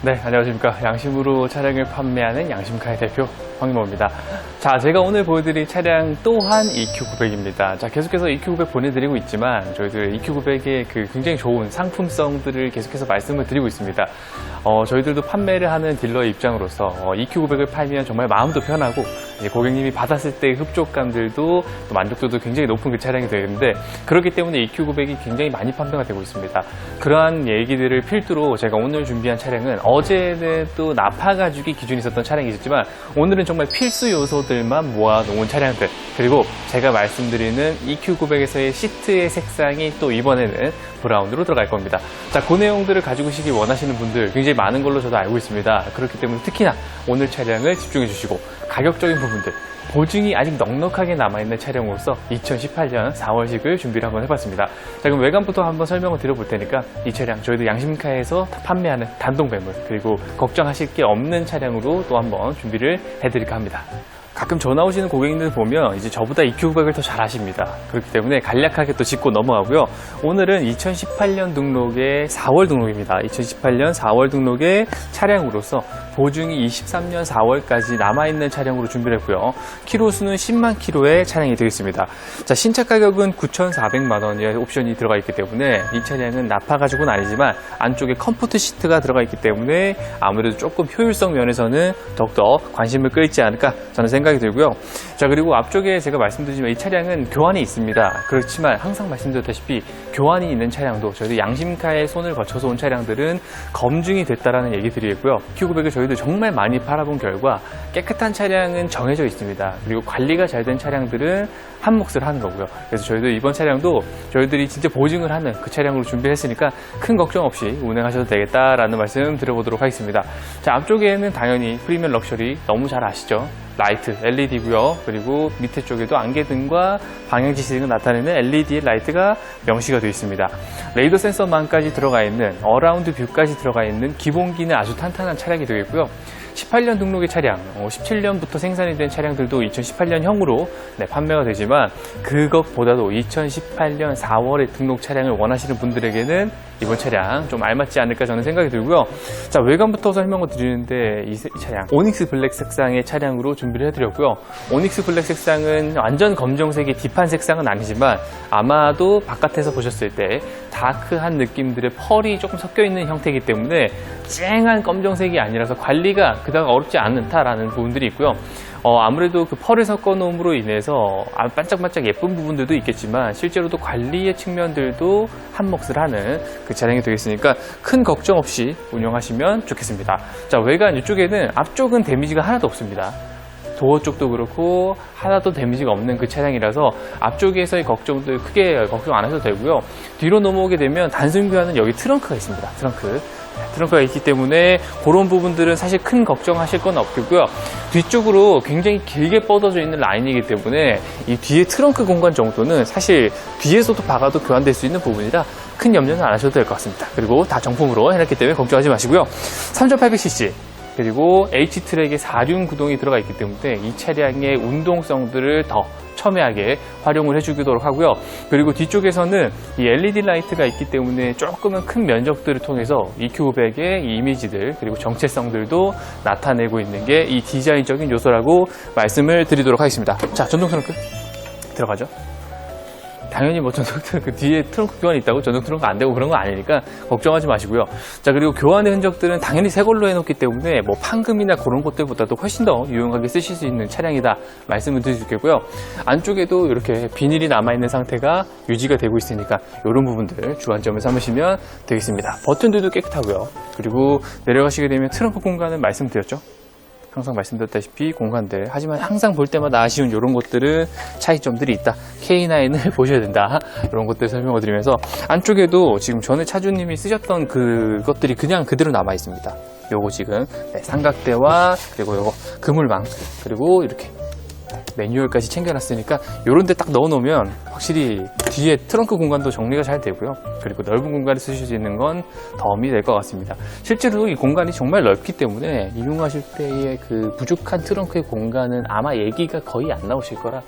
네, 안녕하십니까. 양심으로 차량을 판매하는 양심카의 대표 황인모입니다. 자, 제가 오늘 보여드릴 차량 또한 EQ900입니다. 자, 계속해서 EQ900 보내드리고 있지만 저희들 EQ900의 그 굉장히 좋은 상품성들을 계속해서 말씀을 드리고 있습니다. 어, 저희들도 판매를 하는 딜러의 입장으로서 어, EQ900을 팔면 정말 마음도 편하고 고객님이 받았을 때의 흡족감들도 또 만족도도 굉장히 높은 그 차량이 되는데 그렇기 때문에 EQ900이 굉장히 많이 판매가 되고 있습니다. 그러한 얘기들을 필두로 제가 오늘 준비한 차량은 어제는 또 나파 가죽이 기준이 있었던 차량이 있었지만 오늘은 정말 필수 요소들만 모아놓은 차량들 그리고 제가 말씀드리는 EQ900에서의 시트의 색상이 또 이번에는 브라운으로 들어갈 겁니다. 자, 그 내용들을 가지고 시기 원하시는 분들 굉장히 많은 걸로 저도 알고 있습니다. 그렇기 때문에 특히나 오늘 차량을 집중해 주시고 가격적인 부분들 보증이 아직 넉넉하게 남아있는 차량으로서 2018년 4월식을 준비를 한번 해봤습니다. 자, 그럼 외관부터 한번 설명을 드려볼 테니까 이 차량 저희도 양심카에서 판매하는 단독 매물 그리고 걱정하실 게 없는 차량으로 또 한번 준비를 해드릴까 합니다. 가끔 전화 오시는 고객님들 보면 이제 저보다 EQ900을 더 잘 아십니다. 그렇기 때문에 간략하게 또 짚고 넘어가고요. 오늘은 2018년 등록의 4월 등록입니다. 2018년 4월 등록의 차량으로서 보증이 23년 4월까지 남아있는 차량으로 준비를 했고요. 키로수는 10만 키로의 차량이 되겠습니다. 자, 신차 가격은 9,400만 원의 옵션이 들어가 있기 때문에 이 차량은 나파 가죽은 아니지만 안쪽에 컴포트 시트가 들어가 있기 때문에 아무래도 조금 효율성 면에서는 더욱더 관심을 끌지 않을까 저는 생각 이 들고요. 자, 그리고 앞쪽에 제가 말씀드리지만 이 차량은 교환이 있습니다. 그렇지만 항상 말씀드렸다시피 교환이 있는 차량도 저희도 양심카에 손을 거쳐서 온 차량들은 검증이 됐다라는 얘기 드리겠고요. Q900을 저희도 정말 많이 팔아본 결과 깨끗한 차량은 정해져 있습니다. 그리고 관리가 잘 된 차량들은 한 몫을 하는 거고요. 그래서 저희도 이번 차량도 저희들이 진짜 보증을 하는 그 차량으로 준비했으니까 큰 걱정 없이 운행하셔도 되겠다라는 말씀 드려보도록 하겠습니다. 자, 앞쪽에는 당연히 프리미엄 럭셔리 너무 잘 아시죠? 라이트, LED고요. 그리고 밑에 쪽에도 안개등과 방향 지시등을 나타내는 LED 라이트가 명시가 되어 있습니다. 레이더 센서만까지 들어가 있는 어라운드 뷰까지 들어가 있는 기본기는 아주 탄탄한 차량이 되겠고요. 18년 등록의 차량, 17년부터 생산이 된 차량들도 2018년형으로 네, 판매가 되지만 그것보다도 2018년 4월에 등록 차량을 원하시는 분들에게는 이번 차량 좀 알맞지 않을까 저는 생각이 들고요. 자 외관부터 설명을 드리는데 이 차량 오닉스 블랙 색상의 차량으로 준비를 해드렸고요. 오닉스 블랙 색상은 완전 검정색의 딥한 색상은 아니지만 아마도 바깥에서 보셨을 때 다크한 느낌들의 펄이 조금 섞여 있는 형태이기 때문에 쨍한 검정색이 아니라서 관리가 그다가 어렵지 않다라는 부분들이 있고요. 어, 아무래도 그 펄을 섞어 놓음으로 인해서 아, 반짝반짝 예쁜 부분들도 있겠지만 실제로도 관리의 측면들도 한 몫을 하는 그 차량이 되겠으니까 큰 걱정 없이 운영하시면 좋겠습니다. 자, 외관 이쪽에는 앞쪽은 데미지가 하나도 없습니다. 도어 쪽도 그렇고 하나도 데미지가 없는 그 차량이라서 앞쪽에서의 걱정들 크게 걱정 안 하셔도 되고요. 뒤로 넘어오게 되면 단순 교환은 여기 트렁크가 있습니다. 트렁크. 트렁크가 있기 때문에 그런 부분들은 사실 큰 걱정하실 건 없고요. 뒤쪽으로 굉장히 길게 뻗어져 있는 라인이기 때문에 이 뒤에 트렁크 공간 정도는 사실 뒤에서도 박아도 교환될 수 있는 부분이라 큰 염려는 안 하셔도 될 것 같습니다. 그리고 다 정품으로 해놨기 때문에 걱정하지 마시고요. 3800cc 그리고 H트랙에 4륜 구동이 들어가 있기 때문에 이 차량의 운동성들을 더 첨예하게 활용을 해주도록 하고요. 그리고 뒤쪽에서는 이 LED 라이트가 있기 때문에 조금은 큰 면적들을 통해서 EQ500의 이 이미지들 그리고 정체성들도 나타내고 있는 게 이 디자인적인 요소라고 말씀을 드리도록 하겠습니다. 자, 전동 트렁크 들어가죠. 당연히 뭐 전동 트렁크 뒤에 트렁크 교환이 있다고 전동 트렁크 안 되고 그런 거 아니니까 걱정하지 마시고요. 자 그리고 교환의 흔적들은 당연히 새 걸로 해놓기 때문에 뭐 판금이나 그런 것들보다도 훨씬 더 유용하게 쓰실 수 있는 차량이다 말씀을 드릴 수 있겠고요. 안쪽에도 이렇게 비닐이 남아 있는 상태가 유지가 되고 있으니까 이런 부분들 주안점을 삼으시면 되겠습니다. 버튼들도 깨끗하고요. 그리고 내려가시게 되면 트렁크 공간은 말씀드렸죠. 항상 말씀드렸다시피 공간들. 하지만 항상 볼 때마다 아쉬운 이런 것들은 차이점들이 있다. K9을 보셔야 된다. 이런 것들 설명을 드리면서 안쪽에도 지금 전에 차주님이 쓰셨던 그것들이 그냥 그대로 남아 있습니다. 요거 지금 네, 삼각대와 그리고 요거 그물망 그리고 이렇게 매뉴얼까지 챙겨놨으니까 요런 데 딱 넣어놓으면 확실히 뒤에 트렁크 공간도 정리가 잘 되고요. 그리고 넓은 공간을 쓰실 수 있는 건 덤이 될 것 같습니다. 실제로 이 공간이 정말 넓기 때문에 이용하실 때의 그 부족한 트렁크의 공간은 아마 얘기가 거의 안 나오실 거라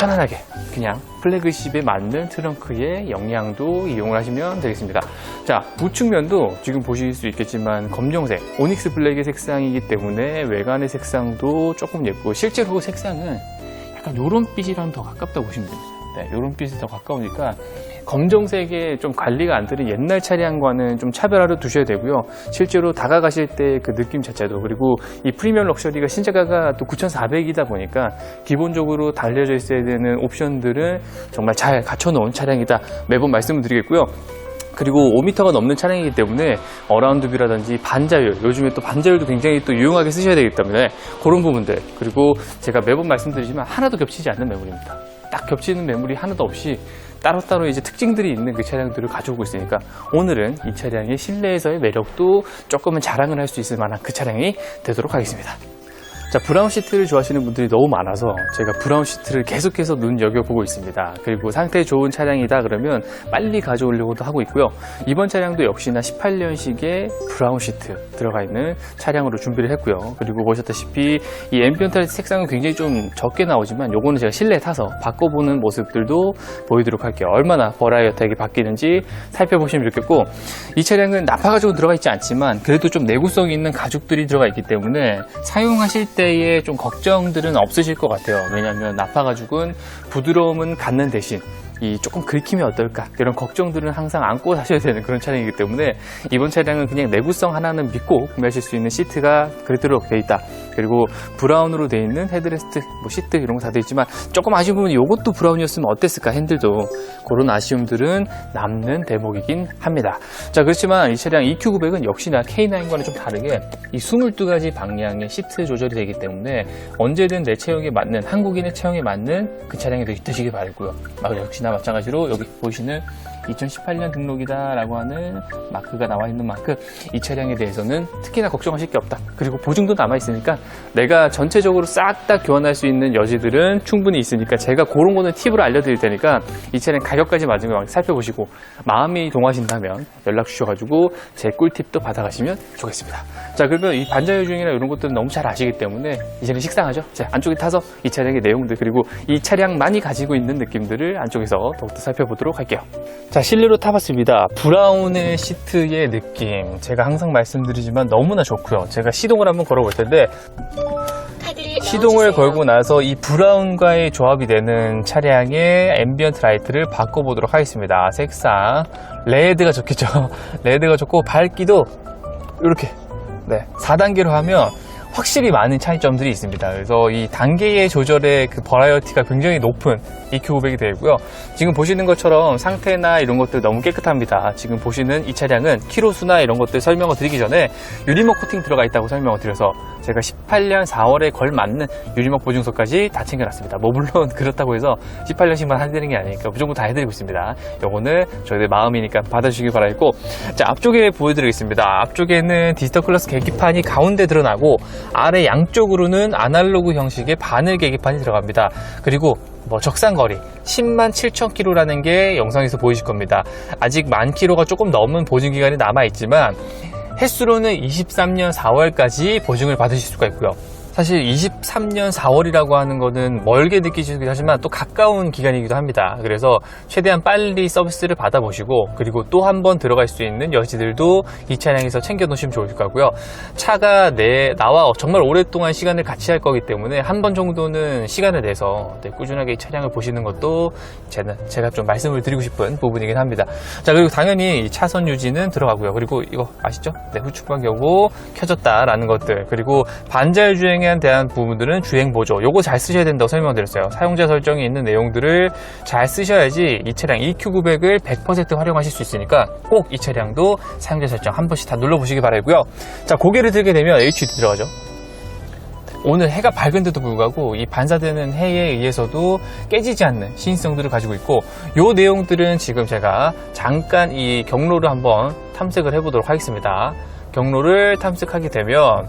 편안하게 그냥 플래그십에 맞는 트렁크의 영양도 이용을 하시면 되겠습니다. 자, 부측면도 지금 보실 수 있겠지만 검정색, 오닉스 블랙의 색상이기 때문에 외관의 색상도 조금 예쁘고 실제로 색상은 약간 요런 빛이랑 더 가깝다고 보시면 됩니다. 네, 요런 빛이 더 가까우니까 검정색에 좀 관리가 안 되는 옛날 차량과는 좀 차별화를 두셔야 되고요. 실제로 다가가실 때 그 느낌 자체도 그리고 이 프리미엄 럭셔리가 신차가가 또 9,400이다 보니까 기본적으로 달려져 있어야 되는 옵션들은 정말 잘 갖춰놓은 차량이다. 매번 말씀을 드리겠고요. 그리고 5m가 넘는 차량이기 때문에 어라운드뷰라든지 반자율, 요즘에 또 반자율도 굉장히 또 유용하게 쓰셔야 되기 때문에 그런 부분들 그리고 제가 매번 말씀드리지만 하나도 겹치지 않는 매물입니다. 딱 겹치는 매물이 하나도 없이 따로따로 이제 특징들이 있는 그 차량들을 가져오고 있으니까 오늘은 이 차량의 실내에서의 매력도 조금은 자랑을 할 수 있을 만한 그 차량이 되도록 하겠습니다. 자, 브라운 시트를 좋아하시는 분들이 너무 많아서 제가 브라운 시트를 계속해서 눈여겨보고 있습니다. 그리고 상태 좋은 차량이다 그러면 빨리 가져오려고도 하고 있고요. 이번 차량도 역시나 18년식의 브라운 시트 들어가 있는 차량으로 준비를 했고요. 그리고 보셨다시피 이 앰비언트 색상은 굉장히 좀 적게 나오지만 요거는 제가 실내에 타서 바꿔보는 모습들도 보이도록 할게요. 얼마나 버라이어트하게 바뀌는지 살펴보시면 좋겠고 이 차량은 나파 가죽은 들어가 있지 않지만 그래도 좀 내구성 있는 가죽들이 들어가 있기 때문에 사용하실 때 의좀 걱정들은 없으실 것 같아요. 왜냐하면 나파 가죽은 부드러움은 갖는 대신 이 조금 긁히면 어떨까? 이런 걱정들은 항상 안고 사셔야 되는 그런 차량이기 때문에 이번 차량은 그냥 내구성 하나는 믿고 구매하실 수 있는 시트가 그대로 되어 있다. 그리고 브라운으로 되어 있는 헤드레스트 뭐 시트 이런 거다 되어 있지만 조금 아쉬운 부분이 이것도 브라운이었으면 어땠을까 핸들도 그런 아쉬움들은 남는 대목이긴 합니다. 자 그렇지만 이 차량 EQ900은 역시나 K9과는 좀 다르게 이 22가지 방향의 시트 조절이 되기 때문에 언제든 내 체형에 맞는 한국인의 체형에 맞는 그 차량이 되- 되시길 바라고요. 아, 역시나 마찬가지로 여기 보이시는 2018년 등록이다라고 하는 마크가 나와 있는 만큼 이 차량에 대해서는 특히나 걱정하실 게 없다. 그리고 보증도 남아 있으니까 내가 전체적으로 싹 다 교환할 수 있는 여지들은 충분히 있으니까 제가 그런 거는 팁으로 알려드릴 테니까 이 차량 가격까지 맞은 거 살펴보시고 마음이 동하신다면 연락 주셔가지고 제 꿀팁도 받아가시면 좋겠습니다. 자 그러면 이 반자율 중이나 이런 것들은 너무 잘 아시기 때문에 이제는 식상하죠. 자 안쪽에 타서 이 차량의 내용들 그리고 이 차량만이 가지고 있는 느낌들을 안쪽에서 더욱더 살펴보도록 할게요. 자, 실내로 타봤습니다. 브라운의 시트의 느낌. 제가 항상 말씀드리지만 너무나 좋고요. 제가 시동을 한번 걸어볼 텐데, 시동을 걸고 나서 이 브라운과의 조합이 되는 차량의 앰비언트 라이트를 바꿔보도록 하겠습니다. 색상. 레드가 좋겠죠. 레드가 좋고, 밝기도 이렇게, 네, 4단계로 하면 확실히 많은 차이점들이 있습니다. 그래서 이 단계의 조절의 그 버라이어티가 굉장히 높은 EQ500이 되고요. 지금 보시는 것처럼 상태나 이런 것들 너무 깨끗합니다. 지금 보시는 이 차량은 키로수나 이런 것들 설명을 드리기 전에 유리막 코팅 들어가 있다고 설명을 드려서 제가 18년 4월에 걸맞는 유리막 보증서까지 다 챙겨놨습니다. 뭐 물론 그렇다고 해서 18년씩만 해드리는 게 아니니까 무조건 다 해드리고 있습니다. 요거는 저희들 마음이니까 받아주시기 바라겠고 자 앞쪽에 보여드리겠습니다. 앞쪽에는 디지털 클래스 계기판이 가운데 드러나고 아래 양쪽으로는 아날로그 형식의 바늘 계기판이 들어갑니다. 그리고 뭐 적상거리 10만 7천 킬로라는 게 영상에서 보이실 겁니다. 아직 만 킬로가 조금 넘은 보증 기간이 남아 있지만 횟수로는 23년 4월까지 보증을 받으실 수가 있고요. 사실 23년 4월이라고 하는 거는 멀게 느끼시긴 하지만 또 가까운 기간이기도 합니다. 그래서 최대한 빨리 서비스를 받아보시고 그리고 또 한 번 들어갈 수 있는 여지들도 이 차량에서 챙겨 놓으시면 좋을 것 같고요. 차가 내 나와 정말 오랫동안 시간을 같이 할 거기 때문에 한 번 정도는 시간을 내서 네, 꾸준하게 이 차량을 보시는 것도 제가, 좀 말씀을 드리고 싶은 부분이긴 합니다. 자 그리고 당연히 이 차선 유지는 들어가고요. 그리고 이거 아시죠? 네, 후축방 여고 켜졌다라는 것들 그리고 반자율 주행 에 대한 부분들은 주행 보조 요거 잘 쓰셔야 된다고 설명드렸어요. 사용자 설정이 있는 내용들을 잘 쓰셔야지 이 차량 EQ900을 100% 활용하실 수 있으니까 꼭 이 차량도 사용자 설정 한 번씩 다 눌러보시기 바라고요. 자 고개를 들게 되면 HUD 들어가죠. 오늘 해가 밝은데도 불구하고 이 반사되는 해에 의해서도 깨지지 않는 시인성들을 가지고 있고 요 내용들은 지금 제가 잠깐 이 경로를 한번 탐색을 해보도록 하겠습니다. 경로를 탐색하게 되면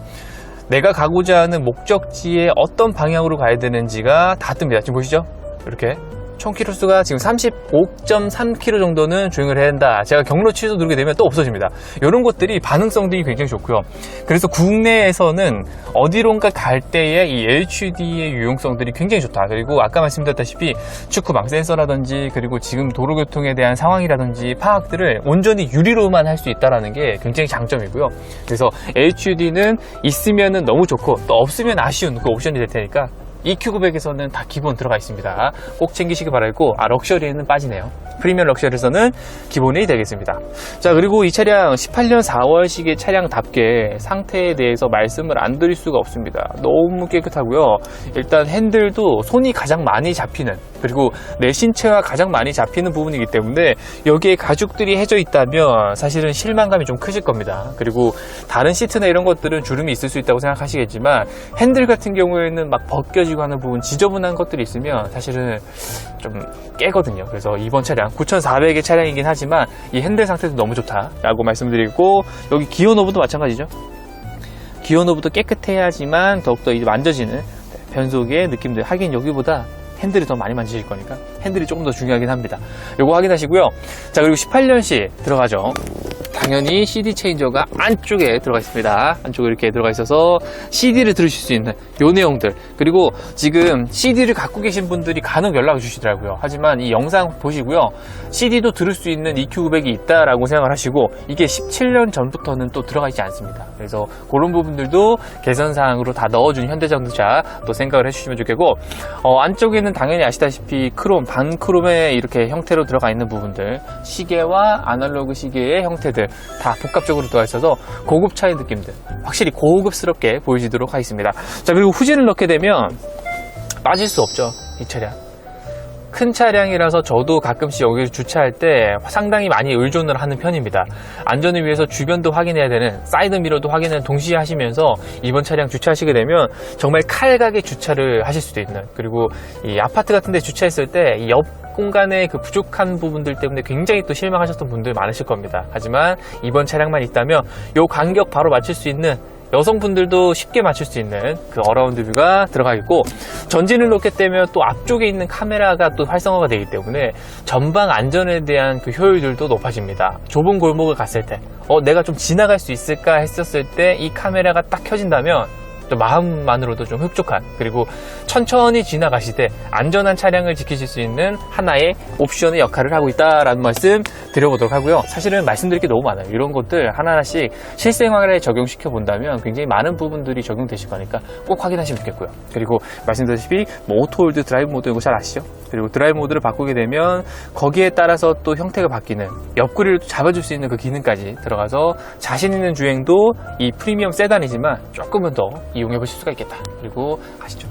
내가 가고자 하는 목적지에 어떤 방향으로 가야 되는지가 다 뜹니다. 지금 보시죠? 이렇게 총 키로수가 지금 35.3km 정도는 주행을 해야 한다. 제가 경로 취소 누르게 되면 또 없어집니다. 이런 것들이 반응성들이 굉장히 좋고요. 그래서 국내에서는 어디론가 갈 때의 이 HUD의 유용성들이 굉장히 좋다. 그리고 아까 말씀드렸다시피 축구망 센서라든지 그리고 지금 도로교통에 대한 상황이라든지 파악들을 온전히 유리로만 할 수 있다는 게 굉장히 장점이고요. 그래서 HUD는 있으면 너무 좋고 또 없으면 아쉬운 그 옵션이 될 테니까 EQ900에서는 다 기본 들어가 있습니다. 꼭 챙기시기 바라고 아 럭셔리에는 빠지네요. 프리미엄 럭셔리에서는 기본이 되겠습니다. 자 그리고 이 차량 18년 4월식의 차량답게 상태에 대해서 말씀을 안 드릴 수가 없습니다. 너무 깨끗하고요. 일단 핸들도 손이 가장 많이 잡히는 그리고 내 신체와 가장 많이 잡히는 부분이기 때문에 여기에 가죽들이 해져 있다면 사실은 실망감이 좀 크실 겁니다. 그리고 다른 시트나 이런 것들은 주름이 있을 수 있다고 생각하시겠지만 핸들 같은 경우에는 막 벗겨지고 하는 부분 지저분한 것들이 있으면 사실은 좀 깨거든요. 그래서 이번 차량 9,400의 차량이긴 하지만 이 핸들 상태도 너무 좋다라고 말씀드리고 여기 기어 노브도 마찬가지죠. 기어 노브도 깨끗해야지만 더욱더 이제 만져지는 변속의 느낌들 하긴 여기보다 핸들이 더 많이 만지실 거니까 핸들이 조금 더 중요하긴 합니다. 요거 확인하시고요. 자 그리고 18년식 들어가죠. 당연히 CD 체인저가 안쪽에 들어가 있습니다. 안쪽에 이렇게 들어가 있어서 CD를 들으실 수 있는 요 내용들 그리고 지금 CD를 갖고 계신 분들이 간혹 연락을 주시더라고요. 하지만 이 영상 보시고요. CD도 들을 수 있는 EQ900이 있다라고 생각을 하시고 이게 17년 전부터는 또 들어가 있지 않습니다. 그래서 그런 부분들도 개선사항으로 다 넣어준 현대자동차 또 생각을 해주시면 좋겠고 어, 안쪽에는 당연히 아시다시피 크롬, 반크롬의 이렇게 형태로 들어가 있는 부분들 시계와 아날로그 시계의 형태들 다 복합적으로 들어가 있어서 고급 차의 느낌들 확실히 고급스럽게 보여지도록 하겠습니다. 자 그리고 후진을 넣게 되면 빠질 수 없죠 이 차량. 큰 차량이라서 저도 가끔씩 여기를 주차할 때 상당히 많이 의존을 하는 편입니다. 안전을 위해서 주변도 확인해야 되는 사이드 미러도 확인을 동시에 하시면서 이번 차량 주차하시게 되면 정말 칼각에 주차를 하실 수도 있는 그리고 이 아파트 같은 데 주차했을 때 옆 공간의 그 부족한 부분들 때문에 굉장히 또 실망하셨던 분들 많으실 겁니다. 하지만 이번 차량만 있다면 요 간격 바로 맞출 수 있는 여성분들도 쉽게 맞출 수 있는 그 어라운드 뷰가 들어가 있고 전진을 놓게 되면 또 앞쪽에 있는 카메라가 또 활성화가 되기 때문에 전방 안전에 대한 그 효율들도 높아집니다. 좁은 골목을 갔을 때, 어, 내가 좀 지나갈 수 있을까 했었을 때 이 카메라가 딱 켜진다면 또 마음만으로도 좀 흡족한 그리고 천천히 지나가시되 안전한 차량을 지키실 수 있는 하나의 옵션의 역할을 하고 있다라는 말씀 드려보도록 하고요. 사실은 말씀드릴 게 너무 많아요. 이런 것들 하나하나씩 실생활에 적용시켜 본다면 굉장히 많은 부분들이 적용되실 거니까 꼭 확인하시면 좋겠고요. 그리고 말씀드렸다시피 뭐 오토홀드 드라이브 모드 이거 잘 아시죠? 그리고 드라이브 모드를 바꾸게 되면 거기에 따라서 또 형태가 바뀌는 옆구리를 또 잡아줄 수 있는 그 기능까지 들어가서 자신 있는 주행도 이 프리미엄 세단이지만 조금은 더이 용해 보실 수가 있겠다. 그리고 아시죠?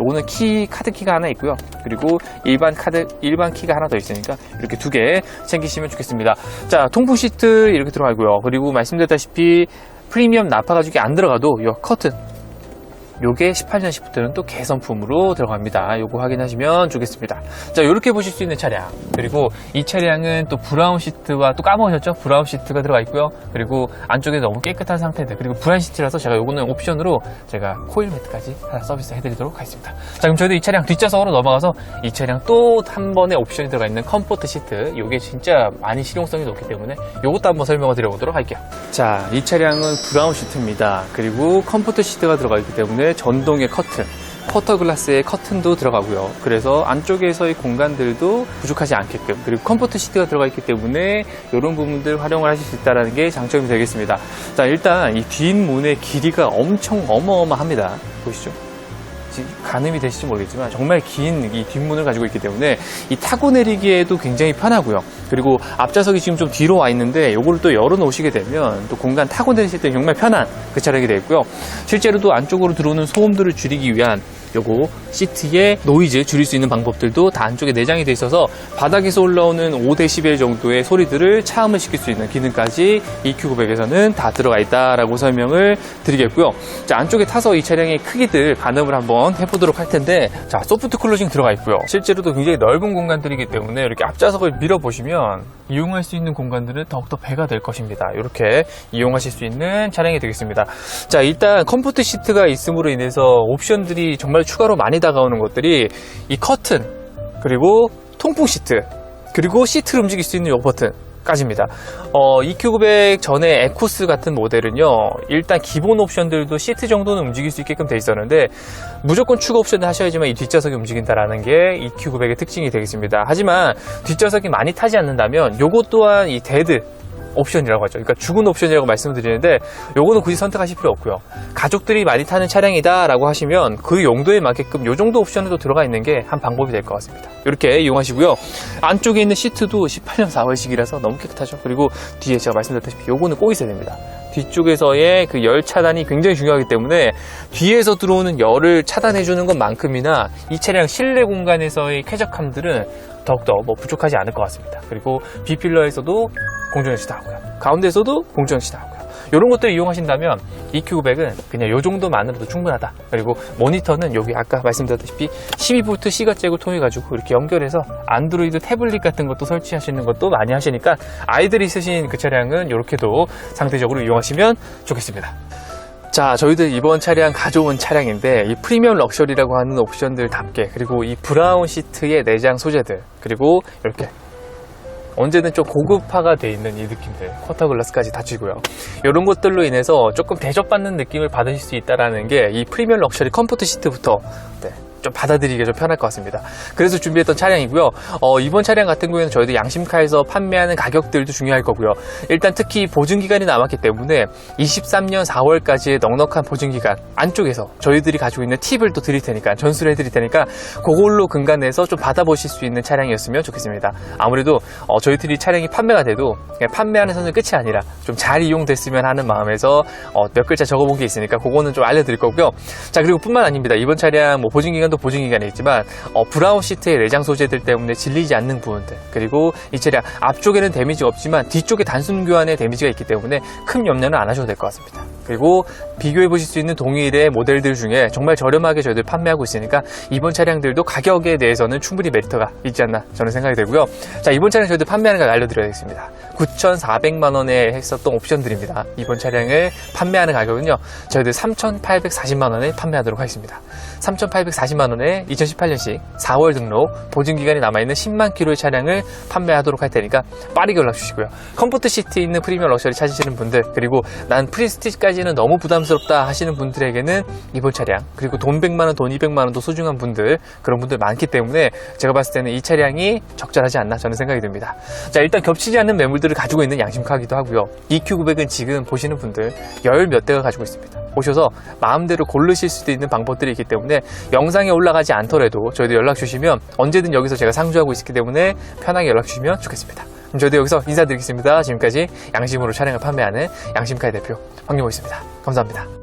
요거는 키 카드 키가 하나 있고요. 그리고 일반 카드 일반 키가 하나 더 있으니까 이렇게 두 개 챙기시면 좋겠습니다. 자, 통풍 시트 이렇게 들어가 있고요. 그리고 말씀드렸다시피 프리미엄 나파 가죽이 안 들어가도 요 커튼 요게 18년식부터는 또 개선품으로 들어갑니다. 요거 확인하시면 좋겠습니다. 자, 요렇게 보실 수 있는 차량. 그리고 이 차량은 또 브라운 시트와 또 까먹으셨죠? 브라운 시트가 들어가 있고요. 그리고 안쪽에 너무 깨끗한 상태들. 그리고 브라운 시트라서 제가 요거는 옵션으로 제가 코일 매트까지 하나 서비스 해드리도록 하겠습니다. 자, 그럼 저희도 이 차량 뒷좌석으로 넘어가서 이 차량 또 한 번의 옵션이 들어가 있는 컴포트 시트. 요게 진짜 많이 실용성이 높기 때문에 요것도 한번 설명을 드려보도록 할게요. 자, 이 차량은 브라운 시트입니다. 그리고 컴포트 시트가 들어가 있기 때문에 전동의 커튼, 커터 글라스의 커튼도 들어가고요. 그래서 안쪽에서의 공간들도 부족하지 않게끔 그리고 컴포트 시트가 들어가 있기 때문에 이런 부분들 활용을 하실 수 있다는 게 장점이 되겠습니다. 자, 일단 이 뒷문의 길이가 엄청 어마어마합니다. 보시죠. 가늠이 되실지 모르겠지만 정말 긴 이 뒷문을 가지고 있기 때문에 이 타고 내리기에도 굉장히 편하고요. 그리고 앞좌석이 지금 좀 뒤로 와 있는데 요거를 또 열어 놓으시게 되면 또 공간 타고 내리실 때 정말 편한 그 차량이 되어 있고요. 실제로도 안쪽으로 들어오는 소음들을 줄이기 위한 요거 시트의 노이즈 줄일 수 있는 방법들도 다 안쪽에 내장이 되어 있어서 바닥에서 올라오는 5dB 정도의 소리들을 차음을 시킬 수 있는 기능까지 EQ900에서는 다 들어가 있다라고 설명을 드리겠고요. 자, 안쪽에 타서 이 차량의 크기들 가늠을 한번 해보도록 할 텐데 자, 소프트 클로징 들어가 있고요. 실제로도 굉장히 넓은 공간들이기 때문에 이렇게 앞좌석을 밀어보시면 이용할 수 있는 공간들은 더욱더 배가 될 것입니다. 이렇게 이용하실 수 있는 차량이 되겠습니다. 자, 일단 컴포트 시트가 있음으로 인해서 옵션들이 정말 추가로 많이 다가오는 것들이 이 커튼 그리고 통풍 시트, 그리고 시트를 움직일 수 있는 요 버튼 까지입니다. 어, EQ900 전에 에코스 같은 모델은요, 일단 기본 옵션들도 시트 정도는 움직일 수 있게끔 돼 있었는데, 무조건 추가 옵션을 하셔야지만 이 뒷좌석이 움직인다라는 게 EQ900의 특징이 되겠습니다. 하지만 뒷좌석이 많이 타지 않는다면, 요것 또한 이 데드, 옵션이라고 하죠. 그러니까 죽은 옵션이라고 말씀드리는데 요거는 굳이 선택하실 필요 없고요. 가족들이 많이 타는 차량이다 라고 하시면 그 용도에 맞게끔 요 정도 옵션도 들어가 있는 게 한 방법이 될 것 같습니다. 이렇게 이용하시고요. 안쪽에 있는 시트도 18년 4월식이라서 너무 깨끗하죠. 그리고 뒤에 제가 말씀드렸다시피 요거는 꼭 있어야 됩니다. 뒤쪽에서의 그 열 차단이 굉장히 중요하기 때문에 뒤에서 들어오는 열을 차단해 주는 것만큼이나 이 차량 실내 공간에서의 쾌적함들은 더욱더 뭐 부족하지 않을 것 같습니다. 그리고 B필러에서도 공정시도 하고요. 가운데서도 공정시도 하고요. 이런 것들 이용하신다면 EQ900은 그냥 이 정도만으로도 충분하다. 그리고 모니터는 여기 아까 말씀드렸다시피 12V C가 째고 통해 가지고 이렇게 연결해서 안드로이드 태블릿 같은 것도 설치하시는 것도 많이 하시니까 아이들이 있으신 그 차량은 이렇게도 상대적으로 이용하시면 좋겠습니다. 자, 저희들 이번 차량 가져온 차량인데 이 프리미엄 럭셔리라고 하는 옵션들답게 그리고 이 브라운 시트의 내장 소재들 그리고 이렇게 언제든 좀 고급화가 돼 있는 이 느낌들 쿼터 글라스까지 닫히고요. 이런 것들로 인해서 조금 대접받는 느낌을 받으실 수 있다라는 게이 프리미엄 럭셔리 컴포트 시트부터 네, 좀 받아들이기가 좀 편할 것 같습니다. 그래서 준비했던 차량이고요. 어, 이번 차량 같은 경우에는 저희도 양심카에서 판매하는 가격들도 중요할 거고요. 일단 특히 보증기간이 남았기 때문에 23년 4월까지의 넉넉한 보증기간 안쪽에서 저희들이 가지고 있는 팁을 또 드릴 테니까 전수를 해드릴 테니까 그걸로 근간해서 좀 받아보실 수 있는 차량이었으면 좋겠습니다. 아무래도 어, 저희들이 차량이 판매가 돼도 판매하는 선은 끝이 아니라 좀 잘 이용됐으면 하는 마음에서 어, 몇 글자 적어본 게 있으니까 그거는 좀 알려드릴 거고요. 자 그리고 뿐만 아닙니다. 이번 차량 뭐 보증기간 도 보증기간이 있지만 어, 브라운 시트의 내장 소재들 때문에 질리지 않는 부분들 그리고 이 차량 앞쪽에는 데미지가 없지만 뒤쪽에 단순 교환에 데미지가 있기 때문에 큰 염려는 안 하셔도 될 것 같습니다 그리고 비교해 보실 수 있는 동일의 모델들 중에 정말 저렴하게 저희들 판매하고 있으니까 이번 차량들도 가격에 대해서는 충분히 메리트가 있지 않나 저는 생각이 들고요. 자 이번 차량 저희들 판매하는 걸 알려드려야겠습니다. 9,400만 원에 했었던 옵션들입니다. 이번 차량을 판매하는 가격은요. 저희들 3,840만 원에 판매하도록 하겠습니다. 3,840만 원에 2018년식 4월 등록 보증 기간이 남아있는 10만 킬로의 차량을 판매하도록 할 테니까 빠르게 연락 주시고요. 컴포트 시트에 있는 프리미엄 럭셔리 찾으시는 분들 그리고 난 프리스티지까지 는 너무 부담스럽다 하시는 분들에게는 이번 차량 그리고 돈 100만 원, 돈 200만 원도 소중한 분들 그런 분들 많기 때문에 제가 봤을 때는 이 차량이 적절하지 않나 저는 생각이 듭니다. 자 일단 겹치지 않는 매물들을 가지고 있는 양심카기도 하고요. EQ900은 지금 보시는 분들 열 몇 대가 가지고 있습니다. 오셔서 마음대로 고르실 수도 있는 방법들이 있기 때문에 영상에 올라가지 않더라도 저희도 연락 주시면 언제든 여기서 제가 상주하고 있기 때문에 편하게 연락 주시면 좋겠습니다. 그럼 저희도 여기서 인사드리겠습니다. 지금까지 양심으로 차량을 판매하는 양심카의 대표 황용호였습니다. 감사합니다.